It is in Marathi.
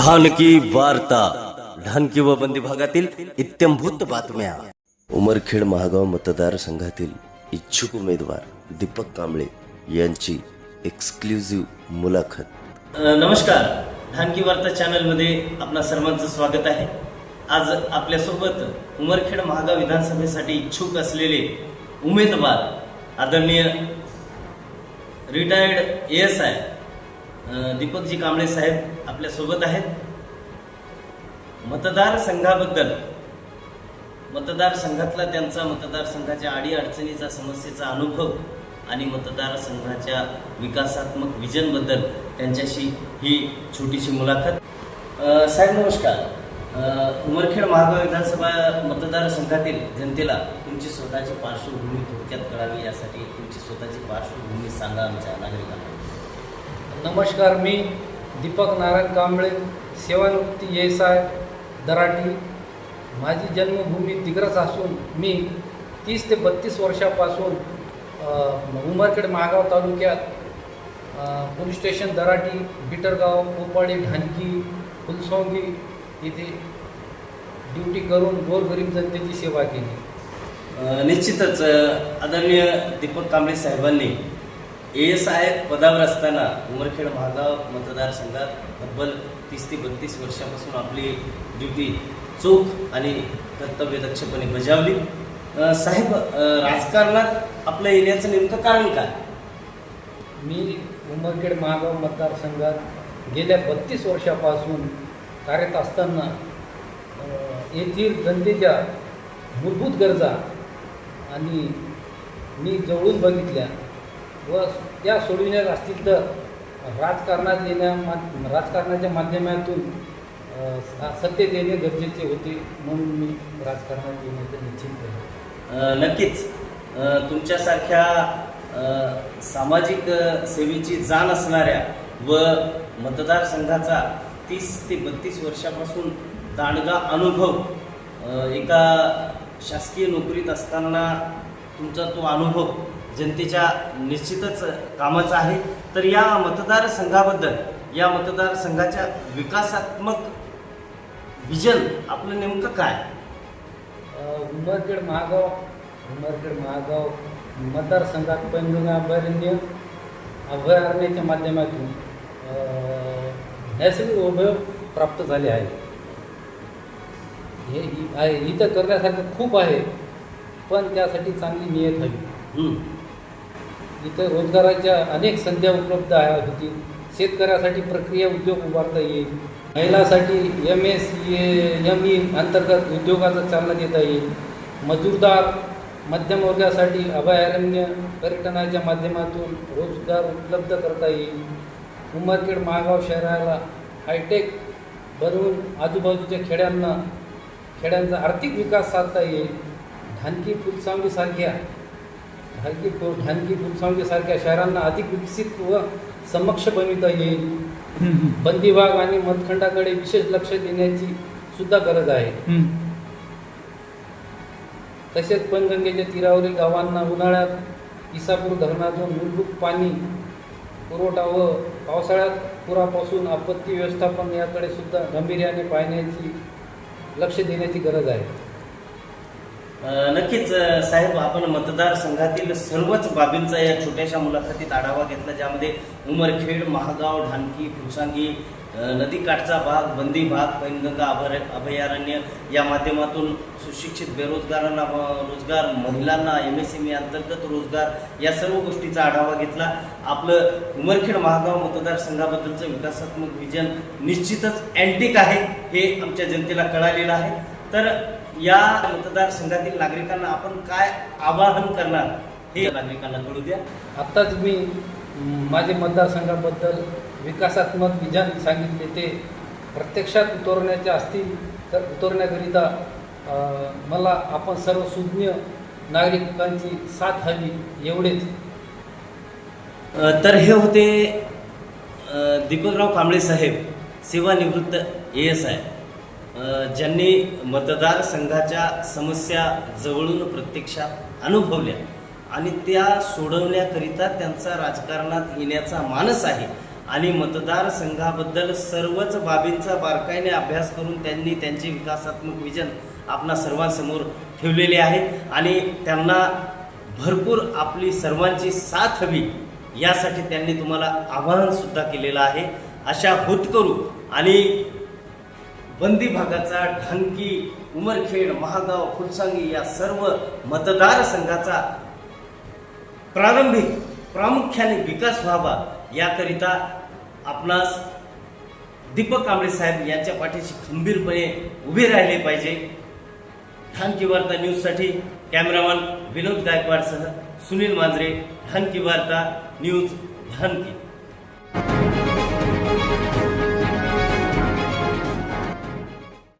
ढानकी वार्ता ढानकी व बंदी भागातील इत्यंभूत बातम्या. उमरखेड महागाव मतदारसंघातील इच्छुक उमेदवार दीपक कांबळे यांची एक्सक्लुझिव्ह मुलाखत. नमस्कार. ढानकी वार्ता चॅनलमध्ये आपणा सर्वांचं स्वागत आहे. आज आपल्यासोबत उमरखेड महागाव विधानसभेसाठी इच्छुक असलेले उमेदवार आदरणीय retired A S I Deepakji Kamble साहेब आपल्यासोबत आहेत. मतदारसंघाबद्दल मतदारसंघातला त्यांचा मतदारसंघाच्या आडी अडचणीचा समस्येचा अनुभव आणि मतदारसंघाच्या विकासात्मक विजनबद्दल त्यांच्याशी ही छोटीशी मुलाखत. साहेब नमस्कार. उमरखेड महागाव विधानसभा मतदारसंघातील जनतेला तुमची स्वतःची पार्श्वभूमी थोडक्यात कळावी यासाठी तुमची स्वतःची पार्श्वभूमी सांगा आमच्या नागरिकांना. नमस्कार मी दीपक नारायण कांबळे सेवानिवृत्ती एस आय दराठी माझी जन्मभूमी दिग्रस असून मी तीस ते बत्तीस वर्षापासून उमरखेड महागाव तालुक्यात पोलीस स्टेशन दराटी बिटरगाव पोपाळी ढानकी फुलसोंगी इथे ड्युटी करून गोरगरीब जनतेची सेवा केली. निश्चितच आदरणीय दीपक कांबळे साहेबांनी एस आय पदावर असताना उमरखेड महागाव मतदारसंघात तब्बल तीस ते बत्तीस वर्षापासून आपली ड्युटी चोख आणि कर्तव्यदक्षपणे बजावली. साहेब राजकारणात आपलं येण्याचं नेमकं कारण काय? मी उमरखेड महागाव मतदारसंघात गेल्या बत्तीस वर्षापासून कार्यरत असताना येथील जनतेच्या मूलभूत गरजा आणि मी जवळून बघितल्या. व त्या सोडविण्यात असतील तर राजकारणात येण्या मा राजकारणाच्या माध्यमातून सत्य देणे गरजेचे होते म्हणून मी राजकारणात येण्याचं निश्चित केलं नक्कीच. तुमच्यासारख्या सामाजिक सेवेची जाण असणाऱ्या व मतदारसंघाचा तीस ते बत्तीस वर्षापासून दांडगा अनुभव एका शासकीय नोकरीत असताना तुमचा तो अनुभव जनतेच्या निश्चितच कामाचा आहे. तर या मतदारसंघाबद्दल या मतदारसंघाच्या विकासात्मक विजन आपलं नेमकं काय? उमरखेड महागाव उमरखेड महागाव मतदारसंघात पैनगंगा अभयारण्य अभयारण्याच्या माध्यमातून नैसर्गिक उपयोग प्राप्त झाले आहे हे आहे इथं करण्यासारखं खूप आहे पण त्यासाठी चांगली नियत हवी. इथं रोजगाराच्या अनेक संध्या उपलब्ध आहे होतील शेतकऱ्यासाठी प्रक्रिया उद्योग उभारता येईल. महिलासाठी एम एस एम ई अंतर्गत उद्योगाचा चालना देता येईल. मजूरदार मध्यमवर्गासाठी अभयारण्य पर्यटनाच्या माध्यमातून रोजगार उपलब्ध करता येईल. उमरखेड महागाव शहराला हायटेक बनवून आजूबाजूच्या खेड्यांना खेड्यांचा आर्थिक विकास साधता येईल. धानकी फुलसांगीसारख्या फु ढानकी फुलसावंगीसारख्या शहरांना अधिक विकसित व समक्ष बनविता येईल. बंदी भाग आणि मतखंडाकडे विशेष लक्ष देण्याची सुद्धा गरज आहे. तसेच पंचगंगेच्या तीरावरील गावांना उन्हाळ्यात इसापूर धरणातून मूलभूत पाणी पुरवठा व पावसाळ्यात पुरापासून आपत्ती व्यवस्थापन याकडे सुद्धा गांभीर्याने पाहण्याची लक्ष देण्याची गरज आहे. नक्कीच साहेब आपण मतदारसंघातील सर्वच बाबींचा या छोट्याशा मुलाखतीत आढावा घेतला ज्यामध्ये उमरखेड महागाव ढानकी फुलसांगी नदीकाठचा भाग बंदी भाग पैनगंगा अभय अभयारण्य या माध्यमातून सुशिक्षित बेरोजगारांना रोजगार महिलांना एम एस एम ई अंतर्गत रोजगार या सर्व गोष्टीचा आढावा घेतला. आपलं उमरखेड महागाव मतदारसंघाबद्दलचं विकासात्मक विजन निश्चितच अँटिक आहे हे आमच्या जनतेला कळालेलं आहे. तर या मतदारसंघातील नागरिकांना आपण काय आवाहन करणार हे नागरिकांना कळू द्या. आत्ताच मी माझे मतदारसंघाबद्दल विकासात्मक विधान सांगितले ते प्रत्यक्षात उतरवण्याचे असतील तर उतरण्याकरिता मला आपण सर्व सुज्ञ नागरिकांची साथ हवी एवढेच. तर हे होते दीपकराव कांबळे साहेब सेवानिवृत्त ए एस आय ज्यांनी मतदारसंघाच्या समस्या जवळून प्रत्यक्षात अनुभवल्या आणि त्या सोडवण्याकरिता त्यांचा राजकारणात येण्याचा मानस आहे आणि मतदारसंघाबद्दल सर्वच बाबींचा बारकाईने अभ्यास करून त्यांनी त्यांचे विकासात्मक विजन आपणा सर्वांसमोर ठेवलेले आहे आणि त्यांना भरपूर आपली सर्वांची साथ हवी यासाठी त्यांनी तुम्हाला आवाहनसुद्धा केलेलं आहे. अशा होतकरू आणि बंदी भागाचा ढांकी उमरखेड महागाव फुलसांगी या सर्व मतदारसंघाचा प्रारंभिक प्रामुख्याने विकास व्हावा याकरिता आपणास दीपक कांबळे साहेब यांच्या पाठीशी खंबीरपणे उभे राहिले पाहिजे. ढानकी वार्ता न्यूजसाठी कॅमेरामन विनोद गायकवाडसह सुनील मांजरे ढानकी वार्ता न्यूज ढानकी